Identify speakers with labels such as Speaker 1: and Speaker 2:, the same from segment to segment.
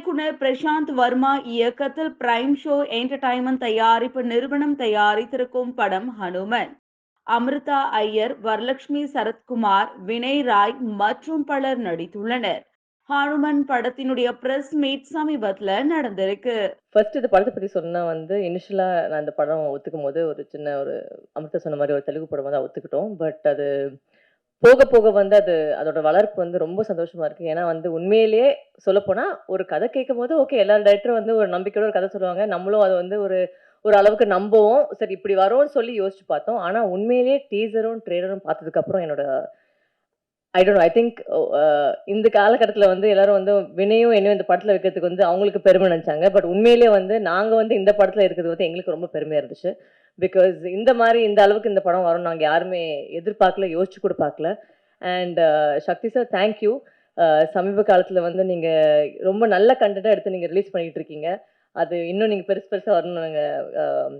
Speaker 1: இயக்குனர் பிரசாந்த் வர்மா இயக்கத்தில் prime show entertainment தயாரிப்பு நிறுவனம் தயாரித்திருக்கும் படம் ஹனுமன். அமிர்தா ஐயர் வரலட்சுமி சரத்குமார் வினய் ராய் மற்றும் பலர் நடித்துள்ளனர். ஹனுமன் படத்தினுடைய பிரஸ் மீட் சமீபத்துல நடந்திருக்கு.
Speaker 2: ஃபர்ஸ்ட் இந்த படத்தை பற்றி சொன்னா வந்து இனிஷியலாக நான் இந்த படம் ஒத்துக்கும் போது ஒரு சின்ன ஒரு அமிர்தா சொன்ன மாதிரி ஒரு தெலுங்கு படம் வந்து ஒத்துக்கிட்டோம். பட் அது போக போக வந்து அது அதோட வளர்ப்பு வந்து ரொம்ப சந்தோஷமா இருக்கு. ஏன்னா வந்து உண்மையிலேயே சொல்லப்போனா ஒரு கதை கேட்கும் போது ஓகே எல்லா டேரக்டரும் வந்து ஒரு நம்பிக்கையோட ஒரு கதை சொல்லுவாங்க. நம்மளும் அதை வந்து ஒரு ஒரு அளவுக்கு நம்புவோம். சரி இப்படி வரும்னு சொல்லி யோசிச்சு பார்த்தோம். ஆனா உண்மையிலேயே டீசரும் ட்ரெய்லரும் பார்த்ததுக்கு அப்புறம் என்னோட ஐ டோன்ட் ஐ திங்க் இந்த காலகட்டத்தில் வந்து எல்லாரும் வந்து வினையும் என்னையும் இந்த படத்தில் வைக்கிறதுக்கு வந்து அவங்களுக்கு பெருமை நினச்சாங்க. பட் உண்மையிலேயே வந்து நாங்கள் வந்து இந்த படத்தில் இருக்கிறது வந்து எங்களுக்கு ரொம்ப பெருமையாக இருந்துச்சு. பிகாஸ் இந்த மாதிரி இந்த அளவுக்கு இந்த படம் வரும் நாங்கள் யாருமே எதிர்பார்க்கல யோசிச்சு கூட பார்க்கல. அண்ட் சக்தி சார் தேங்க்யூ சமீப காலத்தில் வந்து நீங்கள் ரொம்ப நல்ல கண்டென்ட்டாக எடுத்து நீங்கள் ரிலீஸ் பண்ணிகிட்டு இருக்கீங்க. அது இன்னும் நீங்கள் பெருசு பெருசாக வரணும்னு நாங்கள் uh,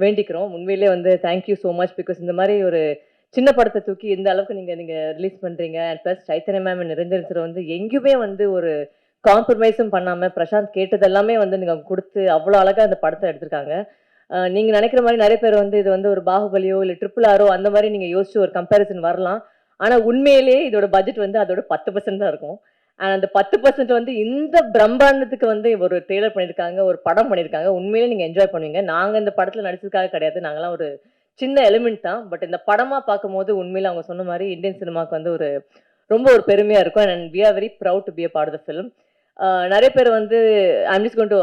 Speaker 2: வேண்டிக்கிறோம். உண்மையிலே வந்து தேங்க்யூ ஸோ மச் பிகாஸ் இந்த மாதிரி ஒரு சின்ன படத்தை தூக்கி இந்த அளவுக்கு நீங்கள் நீங்கள் ரிலீஸ் பண்ணுறீங்க and plus Chaitanya ma'am Niranjan sir வந்து எங்கேயுமே வந்து ஒரு காம்ப்ரமைஸும் பண்ணாமல் பிரசாந்த் கேட்டது எல்லாமே வந்து நீங்கள் கொடுத்து அவ்வளோ அழகாக அந்த படத்தை எடுத்திருக்காங்க. நீங்கள் நினைக்கிற மாதிரி நிறைய பேர் வந்து இது வந்து ஒரு பாகுபலியோ இல்லை ட்ரிபிள் ஆரோ அந்த மாதிரி நீங்கள் யோசிச்சு ஒரு கம்பேரிசன் வரலாம். ஆனால் உண்மையிலேயே இதோட பட்ஜெட் வந்து அதோட பத்து பர்சன்ட் தான் இருக்கும். அண்ட் அந்த பத்து பர்சன்ட் வந்து இந்த பிரம்மாண்டத்துக்கு வந்து ஒரு ட்ரெய்லர் பண்ணியிருக்காங்க ஒரு படம் பண்ணியிருக்காங்க உண்மையிலே நீங்கள் என்ஜாய் பண்ணுவீங்க. நாங்கள் இந்த படத்தில் நடிச்சதுக்காக கிடையாது. நாங்களாம் ஒரு சின்ன எலிமெண்ட் தான் பட் இந்த படமாக பார்க்கும்போது உண்மையில் அவங்க சொன்ன மாதிரி இந்தியன் சினிமாவுக்கு வந்து ஒரு ரொம்ப ஒரு பெருமையாக இருக்கும். And we are very proud to be a part the film நிறைய பேர் வந்து I'm just gonna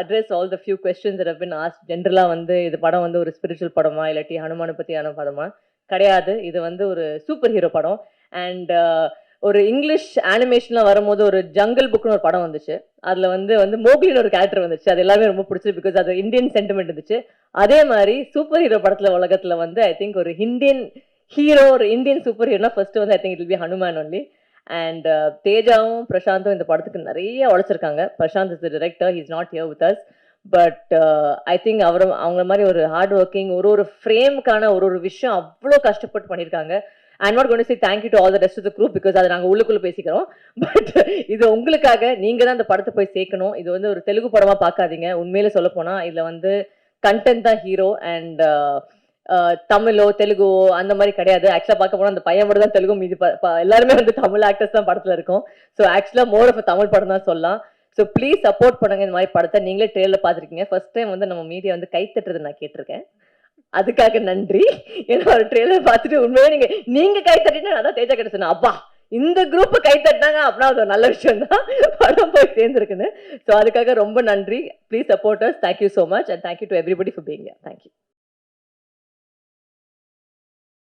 Speaker 2: address all the few questions have been asked ஜென்ரலாக வந்து இது படம் வந்து ஒரு ஸ்பிரிச்சுவல் படமா இல்லாட்டி ஹனுமானை பற்றியான படமா? கிடையாது. இது வந்து ஒரு சூப்பர் ஹீரோ படம் அண்ட் ஒரு இங்கிலீஷ் அனிமேஷன்லாம் வரும்போது ஒரு ஜங்கல் புக்னு ஒரு படம் வந்துச்சு. அதில் வந்து வந்து மோக்லின்னு ஒரு கேரக்டர் வந்துச்சு. அது எல்லாமே ரொம்ப பிடிச்சது பிகாஸ் அது இந்தியன் சென்டிமெண்ட் இருந்துச்சு. அதே மாதிரி சூப்பர் ஹீரோ படத்தில் உலகத்தில் வந்து ஐ திங்க் ஒரு இந்தியன் ஹீரோ ஒரு இந்தியன் சூப்பர் ஹீரோனா ஃபர்ஸ்ட் வந்து I think it be Hanuman only and தேஜாவும் பிரசாந்தும் இந்த படத்துக்கு நிறைய உழைச்சிருக்காங்க. Prasanth is the director he's not here with us but I think அவர் அவங்க மாதிரி ஒரு ஹார்ட் ஒர்க்கிங் ஒரு ஒரு ஃப்ரேமுக்கான ஒரு ஒரு விஷயம் அவ்வளோ கஷ்டப்பட்டு பண்ணியிருக்காங்க. I not gonna say thank you to all the rest of the group because அதை நாங்கள் உள்ளுக்குள்ளே பேசிக்கிறோம். பட் இது உங்களுக்காக நீங்கள் தான் இந்த படத்தை போய் சேர்க்கணும். இது வந்து ஒரு தெலுங்கு படமாக பார்க்காதீங்க. உண்மையில சொல்ல போனால் இதில் வந்து கண்டென்ட் தான் ஹீரோ அண்ட் uh, uh, தமிழோ தெலுங்கோ அந்த மாதிரி கிடையாது. ஆக்சுவலாக பார்க்க போனால் அந்த பையன் மட்டும் தான் தெலுங்கு மீதி எல்லாருமே வந்து தமிழ் ஆக்டர்ஸ் தான் படத்தில் இருக்கும். ஸோ ஆக்சுவலாக மோர் ஆஃப் தமிழ் படம் தான் சொல்லலாம். ஸோ ப்ளீஸ் சப்போர்ட் பண்ணுங்க இந்த மாதிரி படத்தை. நீங்களே ட்ரெயிலில் பார்த்துருக்கீங்க. ஃபர்ஸ்ட் டைம் வந்து நம்ம மீடியா வந்து கை தட்டுறது நான் கேட்டிருக்கேன். அதுக்காக நன்றி. ஏன்னா ஒரு ட்ரெயிலர் பார்த்துட்டு உண்மையாக நீங்க நீங்க கை தட்டினா அதான் தேஜா கிட்ட சொன்னேன் அப்பா இந்த குரூப்பு கை தட்டினாங்க அப்படின்னா அது ஒரு நல்ல விஷயம் தான் படம் போய் சேர்ந்துருக்குன்னு. ஸோ அதுக்காக ரொம்ப நன்றி. Please supporters thank you so much and thank you to everybody for being thank you